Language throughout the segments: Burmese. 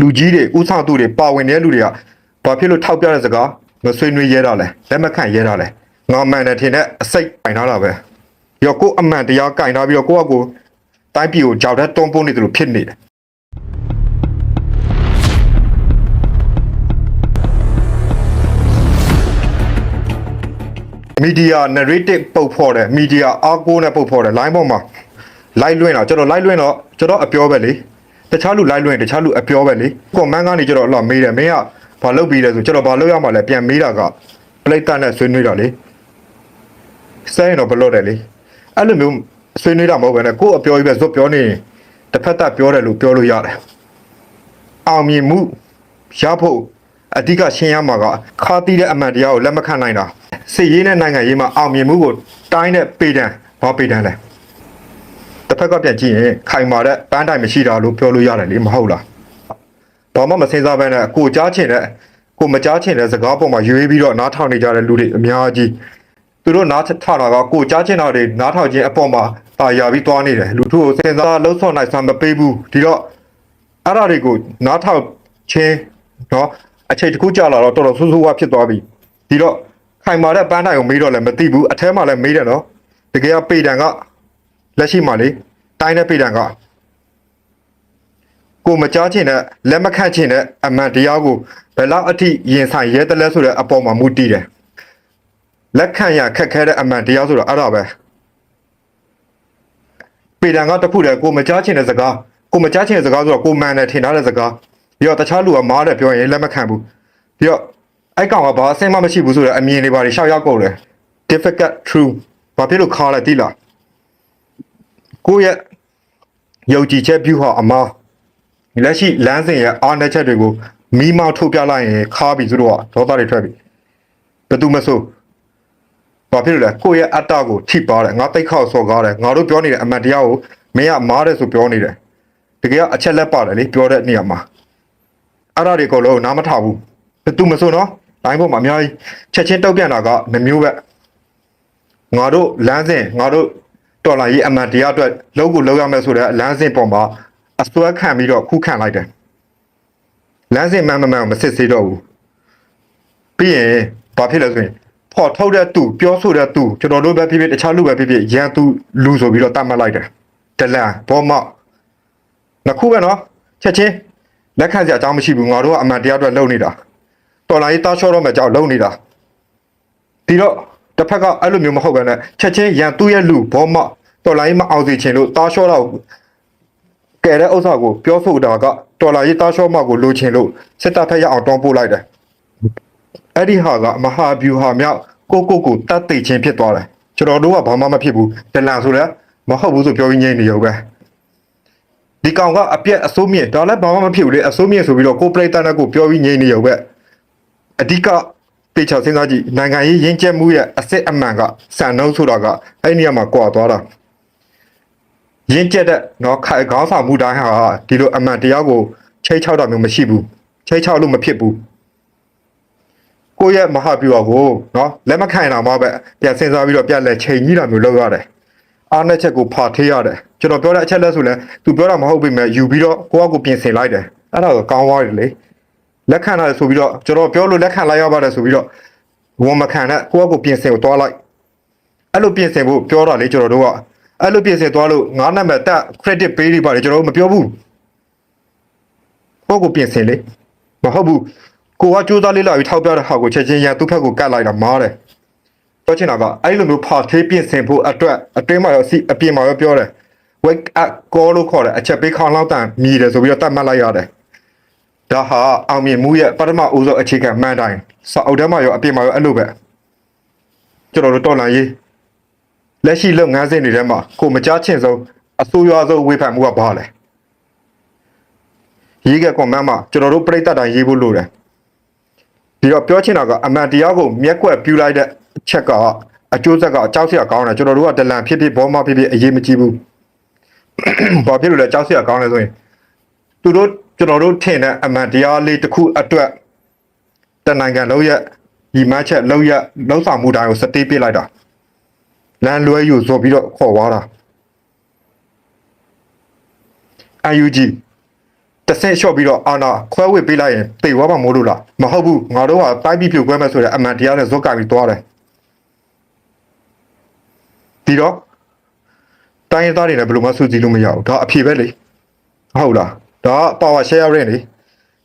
လူကြီးတွေဥဆောင်သူတွေပါဝင်တဲ့လူတွေကဘာဖြစ်လို့ထောက်ပြတဲ့စကားမဆွေးနွေးရဲတာလဲလက်မခံရဲတာလဲငါမှန်တယ်ထင်တဲ့အစိတ်ပိုင်ထားတာပဲရောကိုအမှန်တရားကင်ထားပြီးတော့ကိုယ့်အကိုတိုင်းပြည်ကိုကြောက်တဲ့တွန်းပိုးနေတယ်လို့ဖြစ်နေတယ်မီဒီယာ narrative ပုတ်ဖော်တယ်မီဒီယာအားကိုးနဲ့ပုတ်ဖော်တယ် line ပေါ်မှာ live လွှင့်တော့ကျွန်တော် live လွှင့်တော့ကျွန်တော်အပြောပဲလေ တခြားလူ live လွှင့်တခြားလူအပြောပဲလေ comment ကနေကျွန်တော်အလောမေးတယ်မင်းကဘာလုပ်ပြီးလဲဆိုကျွန်တော်ဘာလုပ်ရမှာလဲပြန်မေးတာက play တတ်နဲ့ဆွေးနွေးတာလေစဲရင်တော့ဘလို့တယ်လေအဲ့လိုမျိုးဆွေးနွေးတာမဟုတ်ဘဲနဲ့ကိုယ့်အပြောကြီးပဲဇွတ်ပြောနေရင်တစ်ဖက်သက်ပြောတယ်လို့ပြောလို့ရတယ်အောင်မြင်မှုရဖို့အဓိကရှင်းရမှာကခါတီးတဲ့အမှန်တရားကိုလက်မခံနိုင်တာစစ်ရေးနဲ့နိုင်ငံရေးမှာအောင်မြင်မှုကိုတိုင်းတဲ့ပေတံဘာပေတံလဲ တစ်ဖက်ကပြန်ကြည့်ရင်ခိုင်မာတဲ့ပန်းတိုင်မရှိတာလို့ပြောလို့ရတယ်လေမဟုတ်လားဘာမှမစင်စားဘဲနဲ့ကိုကြားချင်တဲ့ကိုမကြားချင်တဲ့စကားပေါ်မှာရွေးပြီးတော့နားထောင်နေကြတဲ့လူတွေအများကြီးသူတို့နားထတာကကိုကြားချင်တာတွေနားထောင်ခြင်းအပေါ်မှာတာယာပြီးသွားနေတယ်လူတို့စင်စားလှုပ်ဆောင်နိုင်စမ်းမပေးဘူးဒီတော့အဲ့ဒါတွေကိုနားထောင်ခြင်းနော်အချိန်တစ်ခုကြာလာတော့တော်တော်ဆူဆူဝါဖြစ်သွားပြီဒီတော့ခိုင်မာတဲ့ပန်းတိုင်ကိုမေးတော့လည်းမသိဘူးအထဲမှာလည်းမေးတယ်နော်တကယ်ကပေတံက လက်ရှိမှာလေတိုင်းတဲ့ပေတံကကိုမကြားချင်တဲ့လက်မခန့်ချင်တဲ့အမှန်တရားကိုဘယ်လောက်အထိရင်ဆိုင်ရဲတယ်လဲဆိုတဲ့အပေါ်မှာမူတည်တယ်လက်ခံရခက်ခဲတဲ့အမှန်တရားဆိုတော့အဲ့ဒါပဲပေတံကတစ်ခုတည်းကိုမကြားချင်တဲ့စကားကိုမကြားချင်တဲ့စကားဆိုတော့ကိုမှန်တယ်ထင်ထားတဲ့စကားပြီးတော့တခြားလူကမားတယ်ပြောရင်လက်မခံဘူးပြီးတော့အဲ့ကောင်ကဘာအဆင်မမရှိဘူးဆိုတော့အမြင်တွေပါရှောက်ရောက်ကုန်တယ် difficult true ဘာဖြစ်လို့ခါလဲတိလား ကိုယ့်ရဲ့ယုံကြည်ချက် view ဟာအမားလက်ရှိလမ်းစဉ်ရဲ့အားနည်းချက်တွေကိုမီးမောင်းထုတ်ပြလိုက်ရင်ခါပြီသူတို့ကဒေါသတွေထွက်ပြီဘယ်သူမဆိုဘာဖြစ်လို့လဲကိုယ့်ရဲ့အတ္တကိုထိပါတယ်ငါတိတ်ခေါက်စော်ကားတယ်ငါတို့ပြောနေတဲ့အမှန်တရားကိုမင်းကမားတယ်ဆိုပြောနေတယ်တကယ်ကအချက်လက်ပါတယ်လေပြောတဲ့နေရာမှာအဲ့ဒါတွေအကုန်လုံးနားမထောင်ဘူးဘယ်သူမဆိုနော်တိုင်းပေါ်မှာအများကြီးချက်ချင်းတုတ်ပြန်တာကနှမျိုးပဲငါတို့လမ်းစဉ်ငါတို့ တော်လာရေးအမှန်တရားအတွက်လုံးကိုလုံးရမယ်ဆိုတဲ့လမ်းစဉ်ပေါ်မှာအစွဲခံပြီးတော့ခုခံလိုက်တယ်လမ်းစဉ်မှန်မမှန်ကိုမစစ်ဆေးတော့ဘူးပြီးရင်ဘာဖြစ်လဲဆိုရင်ဖော်ထုတ်တဲ့သူပြောဆိုတဲ့သူကျွန်တော်တို့ပဲဖြစ်ဖြစ်တခြားလူပဲဖြစ်ဖြစ်ရန်သူလူဆိုပြီးတော့တတ်မှတ်လိုက်တယ်ဒလန်ဘောမောက်နှစ်ခုပဲနော်ချက်ချင်းလက်ခံစရာအကြောင်းမရှိဘူးငါတို့ကအမှန်တရားအတွက်လုပ်နေတာတော်လိုင်းတားချောတော့မယ်ကြောက်လုပ်နေတာဒီတော့ တစ်ဖက်ကအဲ့လိုမျိုးမဟုတ်ဘဲနဲ့ချက်ချင်းရန်သူရဲ့လူဘောမောက်တော်လိုင်းမအောင်စီချင်လို့တားချောတော့ကဲတဲ့ဥစ္စာကိုပြောဆိုတာကတော်လိုင်းတားချောမောက်ကိုလိုချင်လို့စစ်တပ်ဖက်ရအောင်တောင်းပို့လိုက်တယ်အဲ့ဒီဟာကမဟာဗျူဟာမြောက်ကိုကိုကိုတတ်သိချင်းဖြစ်သွားတယ်ကျွန်တော်တို့ကဘာမှမဖြစ်ဘူးဒလန်ဆိုလည်းမဟုတ်ဘူးဆိုပြောရင်းငိမ့်နေရောပဲဒီကောင်ကအပြက်အစိုးမြင့်ဒါလည်းဘာမှမဖြစ်ဘူးလေအစိုးမြင့်ဆိုပြီးတော့ကိုပရိသတ်နဲ့ကိုပြောပြီးငိမ့်နေရောပဲအဓိက တေချာစဉ်းစားကြည့်နိုင်ငံရေးရင်းကျက်မှုရဲ့အစစ်အမှန်ကစံနှုန်းဆိုတာကအဲ့ဒီနေရာမှာကွာသွားတာရင်းကျက်တဲ့နော်ခိုင်ခေါင်းဆောင်မှုတိုင်းဟာဒီလိုအမှန်တရားကိုချိတ်ချောက်တာမျိုးမရှိဘူးချိတ်ချောက်လို့မဖြစ်ဘူးကိုယ့်ရဲ့မဟာဗျူဟာကိုနော်လက်မခံနိုင်တော့မှပဲပြန်စဉ်းစားပြီးတော့ပြန်လဲချိန်ကြီးတာမျိုးလုပ်ရတယ်အားနဲ့ချက်ကိုဖာထေးရတယ်ကျွန်တော်ပြောတဲ့အချက်လက်ဆိုလဲသူပြောတာမဟုတ်ပေမဲ့ယူပြီးတော့ကိုယ့်အကူပြင်ဆင်လိုက်တယ်အဲ့ဒါကိုကောင်းသွားတယ်လေ လက်ခံရတယ်ဆိုပြီးတော့ကျွန်တော်ပြောလို့လက်ခံလိုက်ရပါတယ်ဆိုပြီးတော့ဝန်မခံတဲ့ကိုယ့်အကူပြင်ဆင်ကိုတွားလိုက်အဲ့လိုပြင်ဆင်ဖို့ပြောတာလေကျွန်တော်တို့ကအဲ့လိုပြင်ဆင်သွားလို့ငါးနံပါတ်တက် credit ပေးနေပါတယ်ကျွန်တော်တို့မပြောဘူးကိုယ့်ကိုပြင်ဆင်လေမဟုတ်ဘူးကိုကကြိုးစားလေးလာပြီးထောက်ပြတဲ့ဟာကိုချက်ချင်းရန်သူ့ဖက်ကိုကတ်လိုက်တာမားတယ်ပြောချင်တာကအဲ့လိုမျိုးဖာသေးပြင်ဆင်ဖို့အတွက်အတွင်းမှာရောစီအပြင်မှာရောပြောတယ် wake up call လို့ခေါ်တယ်အချက်ပေးခေါင်းလောက်တန်မြည်တယ်ဆိုပြီးတော့တတ်မှတ်လိုက်ရတယ် ဒါဟာအောင်မြင်မှုရဲ့ပထမဦးဆုံးအခြေခံမှန်တိုင်းစာအုပ်ထဲမှာရောအပြင်မှာရောအဲ့လိုပဲကျွန်တော်တို့တော်လန်ရေးလက်ရှိလုပ်ငန်းစဉ်တွေထဲမှာကိုမကြားချင်ဆုံးအဆိုးရွားဆုံးဝေဖန်မှုကဘာလဲရေးကကွန်မန့်မှာကျွန်တော်တို့ပြိတ္တတိုင်းရေးဖို့လိုတယ်ဒီတော့ပြောချင်တာကအမှန်တရားကိုမျက်ကွက်ပြူလိုက်တဲ့အချက်ကအကျိုးဆက်ကအကြောက်စရာကောင်းတယ်ကျွန်တော်တို့ကဒလန်ဖြစ်ဖြစ်ဘောမဖြစ်ဖြစ်အရေးမကြီးဘူးဘာဖြစ်လို့လဲကြောက်စရာကောင်းလဲဆိုရင်သူတို့ ကျွန်တော်တို့ထင်တဲ့အမှန်တရားလေးတစ်ခုအတွက်တနိုင်ငံလုံးရဲ့ဒီမချက်လုံးရဲ့လုံးဆောင်မှုတိုင်းကိုစတေးပြစ်လိုက်တာလမ်းလွဲယူဆိုပြီးတော့ခေါ်သွားတာ UNG တဆင့်လျှော့ပြီးတော့အာနာခွဲဝေပေးလိုက်ရင်တေဝါမှာမို့လို့လားမဟုတ်ဘူးငါတို့ကတိုက်ပြီးပြုတ်ခွဲမဲ့ဆိုတဲ့အမှန်တရားနဲ့ဇော့ကပြီးသွားတယ်ဒီတော့တိုင်းရင်းသားတွေလည်းဘယ်လိုမှစူးစီးလို့မရဘူးဒါအဖြေပဲလေဟုတ်လား ဒါက power share ရင်းလေ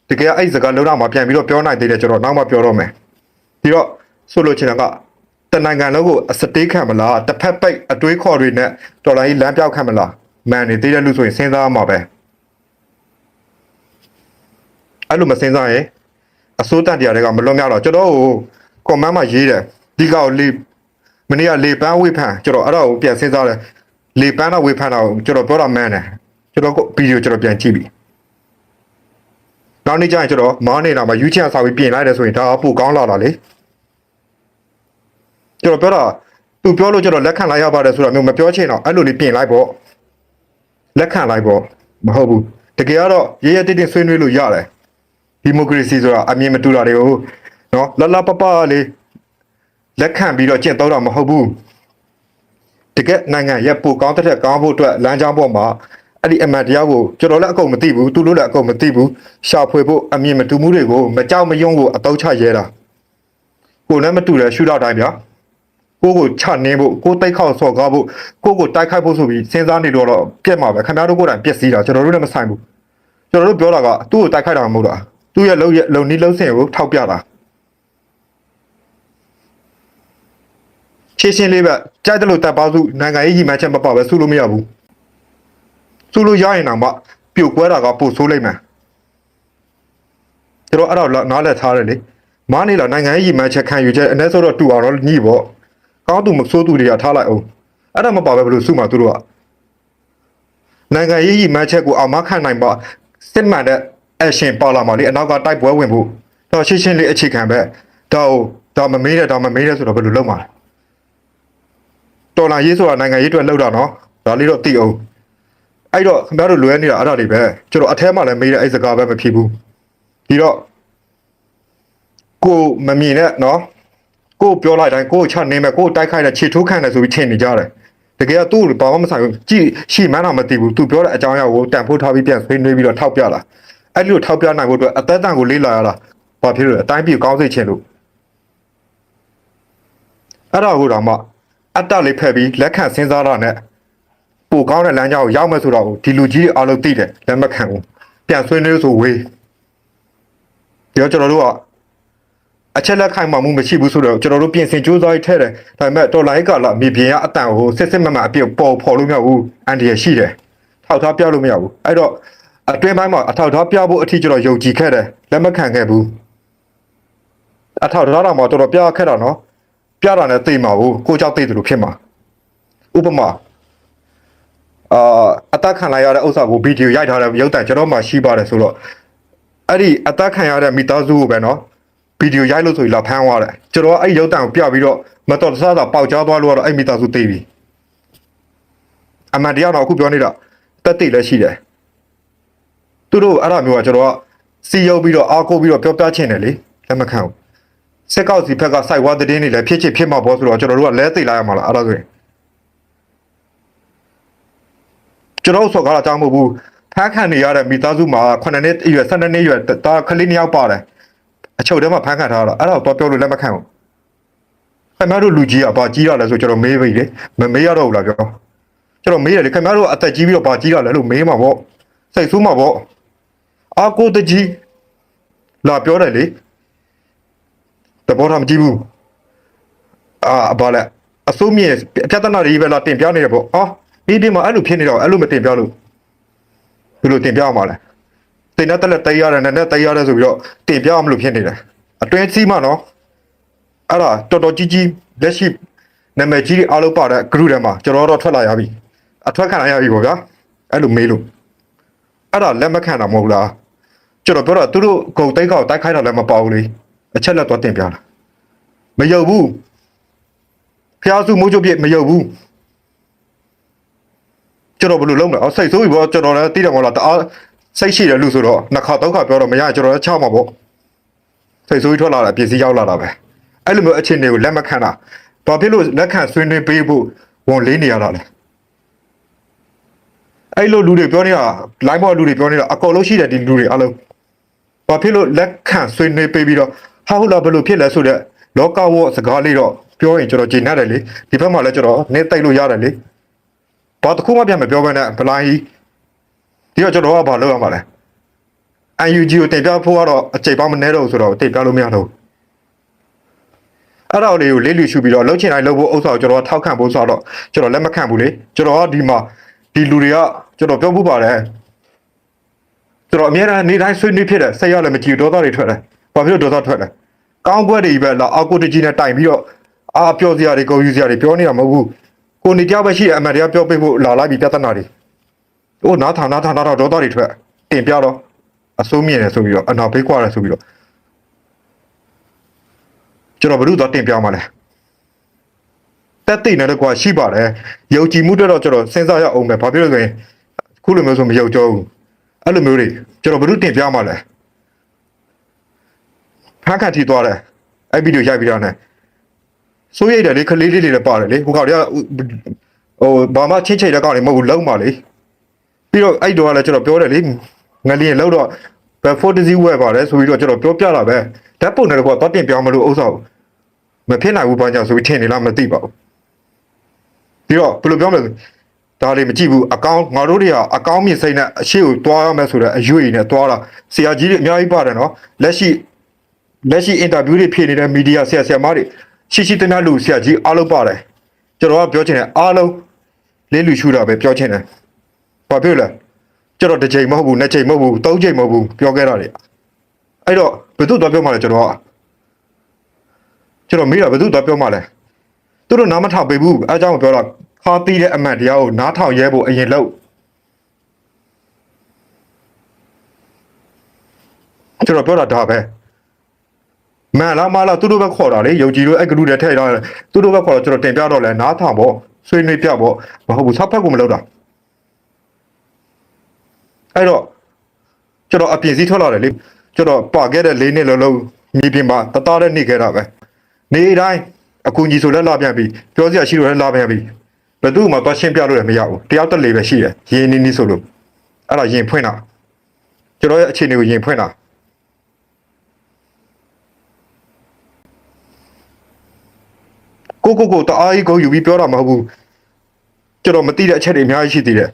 တကယ်အဲ့ဒီစကားလုံးတော့မှပြန်ပြီးတော့ပြောနိုင်သေးတယ်ကျွန်တော်နောက်မှပြောတော့မယ်ဒီတော့ဆိုလိုချင်တာကတနိုင်ငံလုံးကိုအစတေးခံမလားတစ်ဖက်ပိတ်အတွေးခေါ်တွေနဲ့တော်လိုင်းလမ်းပြောက်ခံမလားမန်နေသေးတဲ့လူဆိုရင်စဉ်းစားရမှာပဲအဲ့လိုမစဉ်းစားရင်အစိုးတန်တရားတွေကမလွတ်မြောက်တော့ကျွန်တော်ကိုကွန်မန့်မှာရေးတယ်ဒီကောက်လေးမနေ့ကလေပန်းဝေဖန်ကျွန်တော်အဲ့ဒါကိုပြန်စဉ်းစားတယ်လေပန်းတော့ဝေဖန်တာကိုကျွန်တော်ပြောတာမှန်းတယ်ကျွန်တော်ကဗီဒီယိုကျွန်တော်ပြန်ကြည့်ပြီ နောက်နေ့ကျရင်ကျွန်တော်မောင်းနေတာမှာယူချင်စာပြီးပြင်လိုက်တယ်ဆိုရင်ဒါကပိုကောင်းလာတာလေကျွန်တော်ပြောတာသူပြောလို့ကျွန်တော်လက်ခံလိုက်ရပါတယ်ဆိုတာမျိုးမပြောချင်တော့အဲ့လိုလေးပြင်လိုက်ပေါ့လက်ခံလိုက်ပေါ့မဟုတ်ဘူးတကယ်ကတော့ရရတိတိဆွေးနွေးလို့ရတယ်ဒီမိုကရေစီဆိုတာအမြင်မတူတာတွေကိုနော်လလပပလေးလက်ခံပြီးတော့ကျင့်သုံးတာမဟုတ်ဘူးတကယ်နိုင်ငံရဲ့ပိုကောင်းတဲ့ကောင်းဖို့အတွက်လမ်းကြောင်းပေါ်မှာ အဲ့ဒီအမှန်တရားကိုကျွန်တော်လည်းအကုန်မသိဘူးသူတို့လည်းအကုန်မသိဘူးရှာဖွေဖို့အမြင်မတူမှုတွေကိုမကြောက်မယုံကိုအတော့ချရဲတာကိုလည်းမတူတဲ့ရှုတော့တိုင်းဗျာကိုကိုချနှင်းဖို့ကိုတိတ်ခေါက်ဆော့ကားဖို့ကိုကိုတိုက်ခိုက်ဖို့ဆိုပြီးစဉ်းစားနေတော့တော့ပြက်မှာပဲခင်ဗျားတို့ကိုယ်တိုင်ပြက်စီးတာကျွန်တော်တို့လည်းမဆိုင်ဘူးကျွန်တော်တို့ပြောတာကသူ့ကိုတိုက်ခိုက်တာမဟုတ်တာသူ့ရဲ့လုံရဲ့လုံနီးလုံစင်ကိုထောက်ပြတာရှင်းရှင်းလေးပဲကြိုက်တယ်လို့တပ်ပါစုနိုင်ငံရေးကြီးမှန်းချက်မပေါ့ပဲสู้လို့မရဘူး สู้လို့ရရင်တော့မှပြုတ်ကွဲတာကပိုဆိုးလိုက်မယ်ကျွန်တော်အဲ့တော့နားလည်ထားတယ်လေမားနေလာနိုင်ငံရေးကြီးမှန်းချက်ခံယူချက်အ ਨੇ ဆိုတော့တူအောင်တော့ညှိပေါ့ကောင်းသူမဆိုးသူတွေကထားလိုက်အောင်အဲ့ဒါမပါပဲဘယ်လိုစုမှာသူတို့ကနိုင်ငံရေးကြီးမှန်းချက်ကိုအောင်မခံနိုင်ပါစစ်မှန်တဲ့ action ပါလာမှာလေအနောက်ကတိုက်ပွဲဝင်ဖို့တော့ရှင်းရှင်းလေးအခြေခံပဲတော့တော့မမေးတဲ့တော့မမေးတဲ့ဆိုတော့ဘယ်လိုလုပ်မှာလဲတော်လာရေးဆိုတာနိုင်ငံရေးအတွက်လောက်တာနော်ဒါလေးတော့သိအောင် အဲ့တော့ခင်ဗျားတို့လွယ်နေတာအဲ့ဒါတွေပဲကျွန်တော်အထဲမှာလည်းမေးတဲ့အဲ့စကားပဲမဖြစ်ဘူးဒီတော့ကိုမမြင်နဲ့နော်ကိုပြောလိုက်တိုင်းကိုချနေမယ်ကိုတိုက်ခိုက်တဲ့ခြေထိုးခံတယ်ဆိုပြီးထင်နေကြတယ်တကယ်ကသူ့ဘာမှမဆိုင်ဘူးကြည့်ရှိမှန်းတော့မသိဘူးသူပြောတဲ့အကြောင်းအရာကိုတန်ဖိုးထားပြီးပြန်ဆွေးနွေးပြီးတော့ထောက်ပြလာအဲ့လိုထောက်ပြနိုင်ဖို့အတွက်အသက်တန်ကိုလေးလာရတာဘာဖြစ်လို့လဲအတိုင်းပြည်ကောင်းစိတ်ချင်လို့အဲ့ဒါကိုတော့မှအတ္တလေးဖက်ပြီးလက်ခံစဉ်းစားတာနဲ့ ပိုကောင်းတဲ့လမ်းကြောင်းကိုရောက်မယ်ဆိုတော့ဒီလူကြီးတွေအားလုံးသိတယ်လက်မခံဘူးပြန်ဆွေးနွေးဆိုဝေးဒီတော့ကျွန်တော်တို့ကအချက်လက်ခိုင်မှမှုမရှိဘူးဆိုတော့ကျွန်တော်တို့ပြင်ဆင်ကြိုးစားရထဲတယ်ဒါပေမဲ့တော်လိုင်းကလာမြေပြင်ကအတန်ကိုစစ်စစ်မမအပြည့်ပေါ်ပေါ်လို့မရဘူးအန်ဒီရရှိတယ်ထောက်ထားပြလို့မရဘူးအဲ့တော့အတွင်းပိုင်းမှာအထောက်ထားပြဖို့အထီးကျွန်တော်ယုံကြည်ခဲ့တယ်လက်မခံခဲ့ဘူးအထောက်ထားတာမှတော်တော်ပြခဲ့တာနော်ပြတာနဲ့သိမှာဘူးကိုကြောက်သိတယ်လို့ဖြစ်မှာဥပမာ အာအသက်ခံလိုက်ရတဲ့ဥစ္စာကိုဗီဒီယိုရိုက်ထားတဲ့ရုပ်သံကျွန်တော်မှရှိပါတယ်ဆိုတော့အဲ့ဒီအသက်ခံရတဲ့မိသားစုကိုပဲနော်ဗီဒီယိုရိုက်လို့ဆိုပြီးလာဖမ်းသွားတယ်ကျွန်တော်အဲ့ဒီရုပ်သံကိုပြပြီးတော့မတော်တဆတာပေါက်ကြားသွားလို့ကတော့အဲ့မိသားစုသိပြီအမှန်တရားတော့အခုပြောနေတာတက်တိလည်းရှိတယ်သူတို့အဲ့ဒါမျိုးကကျွန်တော်ကစီယုပ်ပြီးတော့အားကိုးပြီးတော့ပြောပြချင်တယ်လေလက်မခံဘူးစက်ကောက်စီဘက်ကစိုက်ဝါသတင်းတွေလည်းဖြစ်ချစ်ဖြစ်မှာပေါ့ဆိုတော့ကျွန်တော်တို့ကလဲသိလိုက်ရမှာလားအဲ့ဒါဆိုရင် ကျွန်တော်ဆိုကားအကြောင်းမဟုတ်ဘူးဖမ်းခံနေရတဲ့မိသားစုမှာ9နှစ်အရွယ်12နှစ်အရွယ်တာကလေးနှစ်ယောက်ပါတယ်အချုပ်ထဲမှာဖမ်းခံထားတာအဲ့ဒါကိုတော့ပြောလို့လက်မခံဘူးခင်ဗျားတို့လူကြီးကဘာကြီးရလဲဆိုကျွန်တော်မေးပြီလေမမေးရတော့ဘူးလားပြောကျွန်တော်မေးတယ်လေခင်ဗျားတို့အသက်ကြီးပြီးတော့ဘာကြီးရလဲလို့မေးမှာပေါ့စိတ်ဆိုးမှာပေါ့အာကိုတကြီးလာပြောတယ်လေတဘောထားမကြည့်ဘူးအာဘာလဲအစိုးမြင့်အပြဿနာတွေပဲလာတင်ပြနေတယ်ပေါ့အော် ဒီဒီမှာအဲ့လိုဖြစ်နေတော့အဲ့လိုမတင်ပြလို့ဘယ်လိုတင်ပြအောင်မလဲတင်တဲ့တက်လက်တိုက်ရတယ်နဲ့နဲ့တိုက်ရတယ်ဆိုပြီးတော့တင်ပြအောင်မလို့ဖြစ်နေတယ်အတွင်းစီးမှနော်အဲ့ဒါတော်တော်ကြီးကြီးလက်ရှိနာမည်ကြီးတွေအားလုံးပါတဲ့ group ထဲမှာကျွန်တော်တော့ထွက်လာရပြီအထွက်ခံရပြီပေါ့ဗျာအဲ့လိုမေးလို့အဲ့ဒါလက်မခံတာမဟုတ်လားကျွန်တော်ပြောတာသူတို့ဂုံတိတ်ကောက်တိုက်ခိုက်တာလည်းမပေါ့ဘူးလေအချက်လက်တော့တင်ပြတာမယုတ်ဘူးဖျားစုမိုးချုပ်ပြစ်မယုတ်ဘူး ကျွန်တော်ဘယ်လိုလုပ်မလဲအော်စိတ်ဆိုးပြီပေါ့ကျွန်တော်လည်းသိတယ်မဟုတ်လားတအားစိတ်ရှိတယ်လို့ဆိုတော့နှစ်ခါသုံးခါပြောတော့မရကျွန်တော်လည်းချောက်မှာပေါ့စိတ်ဆိုးကြီးထွက်လာတာပြည်စည်းရောက်လာတာပဲအဲ့လိုမျိုးအခြေအနေကိုလက်မခံတာဘာဖြစ်လို့လက်ခံဆွေးနွေးပေးဖို့ဝန်လေးနေရတာလဲအဲ့လိုလူတွေပြောနေတာ line ပေါ်လူတွေပြောနေတာအကုန်လုံးရှိတယ်ဒီလူတွေအလုံးဘာဖြစ်လို့လက်ခံဆွေးနွေးပေးပြီးတော့ဟာဟုတ်လားဘယ်လိုဖြစ်လဲဆိုတော့လောကဝစကားလေးတော့ပြောရင်ကျွန်တော်ဂျင်းရတယ်လေဒီဘက်မှာလည်းကျွန်တော်နေတိတ်လို့ရတယ်လေ ဘာတစ်ခုမှပြန်မပြောဘဲနဲ့ဘလိုင်းကြီးဒီတော့ကျွန်တော်ကဘာလုပ်ရမှာလဲ UNG ကိုတင်ပြဖို့ကတော့အချိန်ပေါင်းမနေတော့ဘူးဆိုတော့တင်ပြလို့မရတော့ဘူးအဲ့တော့လေးကိုလေးလူရှုပြီးတော့လှုပ်ချင်တိုင်းလှုပ်ဖို့ဥစ္စာကိုကျွန်တော်ကထောက်ခံဖို့ဆိုတော့ကျွန်တော်လက်မခံဘူးလေကျွန်တော်ကဒီမှာဒီလူတွေကကျွန်တော်ပြောဖို့ပါတယ်ကျွန်တော်အများအားနေတိုင်းဆွေးနွေးဖြစ်တယ်ဆက်ရလည်းမကြည့်ဒေါသတွေထွက်တယ်ဘာဖြစ်လို့ဒေါသထွက်လဲကောင်းကွက်တွေပဲလာအောက်ကိုတကြီးနဲ့တိုင်ပြီးတော့အာပြောစရာတွေကုန်ယူစရာတွေပြောနေတာမဟုတ်ဘူး ကိုနေကြပဲရှိတယ်အမှန်တရားပြောပြဖို့လာလိုက်ပြီးပြဿနာတွေဟိုနားထောင်နားထောင်နားထောင်ဒေါသတွေထွက်တင်ပြတော့အစိုးမြင်တယ်ဆိုပြီးတော့အနာဘေးကွာတယ်ဆိုပြီးတော့ကျွန်တော်ဘယ်လိုတော့တင်ပြမှာလဲတက်သိနေတဲ့ကွာရှိပါတယ်ယုံကြည်မှုတက်တော့ကျွန်တော်စဉ်းစားရအောင်ပဲဘာဖြစ်လို့လဲဆိုရင်ခုလိုမျိုးဆိုမယုံကြောဘူးအဲ့လိုမျိုးတွေကျွန်တော်ဘယ်လိုတင်ပြမှာလဲဖန်ခတ်ထီသွားတယ်အဲ့ဗီဒီယိုရိုက်ပြီးတော့ ਨੇ စိုးရိတ်တယ်လေခလေးလေးတွေလည်းပါတယ်လေဟိုကောင်တွေကဟိုဘာမှချင်းချိတ်တဲ့ကောင်တွေမဟုတ်ဘူးလုံးပါလေပြီးတော့အဲ့တော့ကလည်းကျွန်တော်ပြောတယ်လေငလျင်လောက်တော့ဘယ်ဖို့တစည်းဝဲပါတယ်ဆိုပြီးတော့ကျွန်တော်ပြောပြတာပဲဓာတ်ပုံနဲ့တော့တော့တင်ပြောင်းမလို့ဥစ္စာကိုမဖြစ်နိုင်ဘူးဘာကြောင့်ဆိုပြီးထင်နေလားမသိပါဘူးပြီးတော့ဘယ်လိုပြောမလဲဒါလေးမကြည့်ဘူးအကောင့်ငါတို့တွေကအကောင့်မြင့်စိမ့်နဲ့အရှိကိုတွားရမယ်ဆိုတော့အရွေနဲ့တွားတာဆရာကြီးတွေအများကြီးပါတယ်နော်လက်ရှိလက်ရှိအင်တာဗျူးတွေဖြေနေတဲ့မီဒီယာဆရာဆရာမတွေ ရှိရှိတည်းလူဆရာကြီးအားလုံးပါတယ်ကျွန်တော်ကပြောချင်တယ်အားလုံးလေးလူရှူတာပဲပြောချင်တယ်ဘာဖြစ်လဲကျွန်တော်တစ်ချိန်မဟုတ်ဘူးနှစ်ချိန်မဟုတ်ဘူးသုံးချိန်မဟုတ်ဘူးပြောခဲ့တာတွေအဲ့တော့ဘယ်သူတော့ပြောမှလဲကျွန်တော်ကကျွန်တော်မေးတာဘယ်သူတော့ပြောမှလဲသူတို့နားမထောင်ပေးဘူးအဲအကြောင်းကိုပြောတာခါတီးတဲ့အမှန်တရားကိုနားထောင်ရဲဖို့အရင်လို့ကျွန်တော်ပြောတာဒါပဲ မှန်လားမလားသူတို့ပဲခေါ်တာလေယုံကြည်လို့အဲ့ကလူတွေထည့်ထားတယ်သူတို့ပဲခေါ်တော့ကျွန်တော်တင်ပြတော့လဲနားထောင်ဖို့ဆွေးနွေးပြဖို့မဟုတ်ဘူးဆောက်ဖက်ကိုမလုပ်တာအဲ့တော့ကျွန်တော်အပြင်စီးထွက်လာတယ်လေကျွန်တော်ပါခဲ့တဲ့လေးနှစ်လုံးလုံးမြေပြင်မှာတသားနဲ့နေခဲ့တာပဲနေတိုင်းအကူကြီးဆိုလဲလာပြန်ပြီပြောစရာရှိလို့လဲလာပြန်ပြီဘယ်သူမှသွားရှင်းပြလို့လည်းမရဘူးတယောက်တက်လေပဲရှိတယ်ရင်းနီးနီးဆိုလို့အဲ့ဒါရင်ဖွင့်တာကျွန်တော်ရဲ့အခြေအနေကိုရင်ဖွင့်တာ ကိုကိုကိုတအားကြီးကိုယူပြီးပြောတာမဟုတ်ဘူးကျွန်တော်မသိတဲ့အချက်တွေအများကြီးရှိသေးတယ်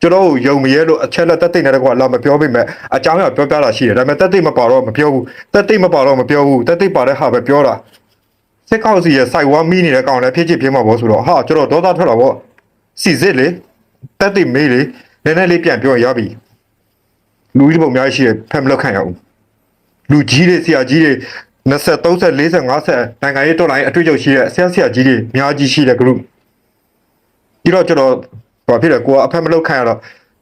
ကျွန်တော်ကိုယုံမရဲလို့အချက်လက်တက်သိမ့်နေတဲ့ကွာလာမပြောမိမဲ့အကြောင်းအရာပြောပြတာရှိတယ်ဒါပေမဲ့တက်သိမ့်မပါတော့မပြောဘူးတက်သိမ့်မပါတော့မပြောဘူးတက်သိမ့်ပါတဲ့ဟာပဲပြောတာစစ်ကောက်စီရဲ့စိုက်ဝါမီးနေတဲ့ကောင်လည်းဖြစ်ချစ်ပြင်းမှာပေါ့ဆိုတော့ဟာကျွန်တော်ဒေါသထွက်တာပေါ့စီစစ်လေတက်သိမ့်မေးလေနည်းနည်းလေးပြန်ပြောရပြီလူကြီးပုံများရှိတယ်ဖက်မလောက်ခံရအောင်လူကြီးတွေဆရာကြီးတွေ 20 30 40 50နိုင်ငံရေးတော်လိုင်းအတွေ့အကြုံရှိတဲ့ဆရာဆရာကြီးတွေအများကြီးရှိတဲ့ group ဒီတော့ကျွန်တော်ဘာဖြစ်လဲကိုကအဖက်မလောက်ခံရတော့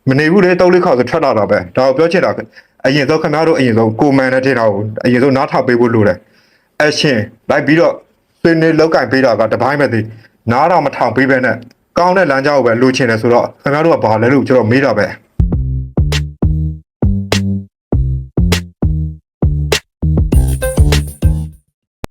မနေဘူးလေတောက်လေးခေါက်ဆိုထွက်လာတာပဲဒါကိုပြောချင်တာအရင်ဆုံးခင်ဗျားတို့အရင်ဆုံးကိုမန်နဲ့ထင်တာကိုအရင်ဆုံးနားထောင်ပေးဖို့လိုတယ်အရှင်လိုက်ပြီးတော့ဆွေးနွေးလောက်ကင်ပေးတာကတပိုင်းပဲသေးနားတော့မထောင်ပေးပဲနဲ့ကောင်းတဲ့လမ်းကြောင်းကိုပဲလိုချင်တယ်ဆိုတော့ခင်ဗျားတို့ကဘာလဲလို့ကျွန်တော်မေးတာပဲ